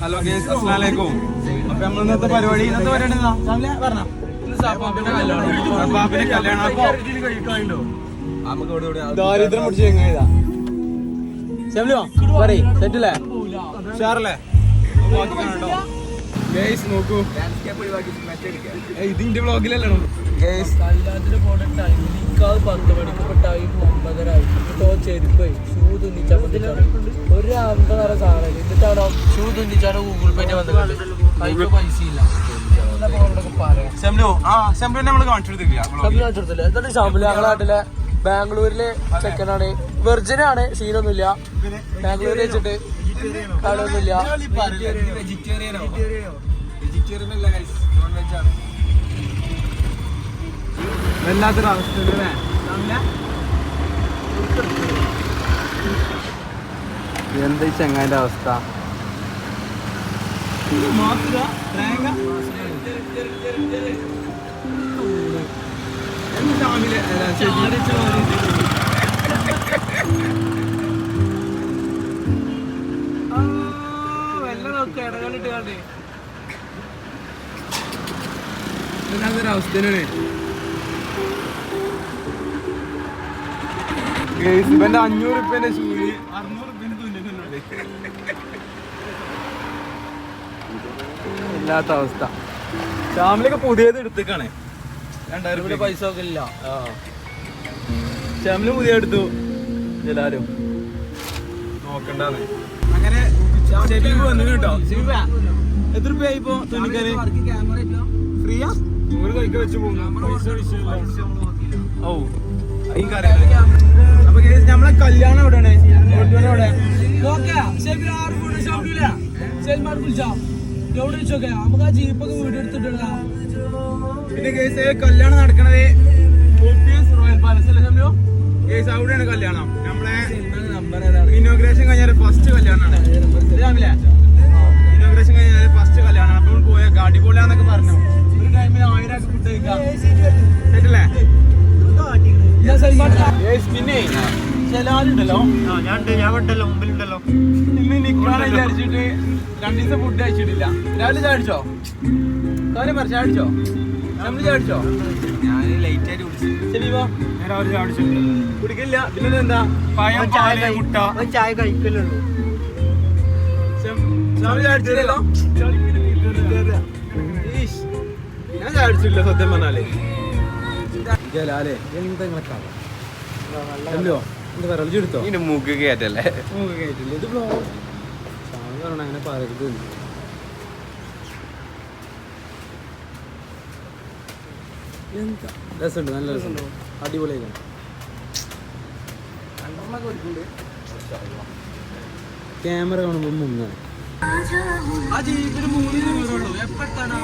Hello guys അസ്സലാമലൈക്കും അപ്പൊ നമ്മൾ ഇന്നത്തെ പരിപാടി? ഇന്നത്തെ പരിപാടി എന്താ? രാവിലെ പറഞ്ഞോ. ബാപ്പിന്റെ കല്യാണം. അപ്പൊ ദാരിദ്ര്യം പിടിച്ച് എങ്ങനെയാ ശമലോ പറയ്. സെറ്റല്ലേ ഉഷാറല്ലേ? ഗേസ് നോക്കൂ. ഇതിന്റെ ബ്ലോഗിലല്ലേ ഗേസ് കല്യാണത്തിന് പോണ ടൈമിനേക്കാൾ പത്ത് മണിക്ക് ടൈം ഒമ്പതര ആയി. ചെരുപ്പ് ഷൂ തുന്നിച്ചാൽ ഒരു അമ്പതര സാധനം എന്നിട്ടാണോ ഷൂ തുന്നിച്ചാണ് ഗൂഗിൾ പേ വന്നിട്ടുണ്ട് പൈസ ഇല്ല എന്താണ് ഷബില ഞങ്ങളുടെ നാട്ടിലെ ബാംഗ്ലൂരിലെ ചെക്കനാണ്. വെർജിൻ ആണ് സീനൊന്നുമില്ല ബാംഗ്ലൂരിൽ വെച്ചിട്ട് വെജിറ്റേറിയനോ? വെജിറ്റേറിയൻ അല്ല നോൺ വെജ് ആണ്. എന്താ ചെങ്ങാന്റെ അവസ്ഥ അവസ്ഥ അവസ്ഥയാണ് അഞ്ഞൂറ് റുപ്യന്റെ അറുന്നൂറ് ഇല്ലാത്ത അവസ്ഥ. ശ്യാമിലൊക്കെ പുതിയത് എടുത്തേക്കാണ്. രണ്ടായിരം രൂപ പൈസ ഒക്കെ ഇല്ല. ശ്യാമിൽ പുതിയ എടുത്തു. എല്ലാരും. നോക്കണ്ടാന്ന്. അങ്ങനെ ഷെബീബ് വന്നു കേട്ടോ. എത്ര രൂപ ഇപ്പൊ തുണിക്കാന് ഫ്രീയാ നൂറ് കൈക്ക് വെച്ച് പോകും. ഓ അപ്പൊ നമ്മളെ കല്യാണം എവിടെയാണ്? ഓഡിറ്റോറിയം എവിടെ എവിടെ വെച്ചോക്കെ നമുക്ക് ആ ജീപ്പൊക്കെ എടുത്തിട്ടുള്ള പിന്നെ കേസ് കല്യാണം നടക്കണത് റോയൽ പാലസ് അല്ലേ സമയോ കേസ് അവിടെയാണ് കല്യാണം. നമ്മളെ ഇനോഗ്രേഷൻ കഴിഞ്ഞാൽ ഫസ്റ്റ് കല്യാണമാണ് രാവിലെ? ഇനോഗ്രേഷൻ കഴിഞ്ഞാൽ ഫസ്റ്റ് കല്യാണം അപ്പം പോയ അടിപൊളിയാന്നൊക്കെ പറഞ്ഞു. ഒരു ടൈമിൽ ആയിരം ഫുഡ് കഴിക്കാം. സെറ്റല്ലേ ഇന്ന് നിക്കാണ് വിചാരിച്ചിട്ട് രണ്ടു ദിവസം ഫുഡ് കഴിച്ചിട്ടില്ല. രാവിലെ ചാടിച്ചോ കാര്യം പറ ചാടിച്ചോ നമ്മൾ ചാടിച്ചോ ഞാൻ ലൈറ്റ് ആയിട്ട് കുടിച്ചു. കുടിക്കില്ല. പിന്നെ എന്താ പഴം പാൽ മുട്ട. ചായ കഴിക്കലുള്ളൂ. ഞാൻ ചാടിച്ചില്ല സത്യം പറഞ്ഞാൽ. ജലാലേ എന്താ അല്ലോ എന്താ മൂക്ക് കയറ്റല്ലേ? ഇത് ബ്ലോ സാധാരണ അങ്ങനെ പറയരുത് എന്താ? രസമുണ്ട് നല്ല രസമുണ്ട്. അടിപൊളിയായിരുന്നു ക്യാമറ കാണുമ്പോൾ മുങ്ങാണ്. ആ ജീപ്പിന് മൂന്ന് രൂപയുള്ളൂ എപ്പോഴാണ്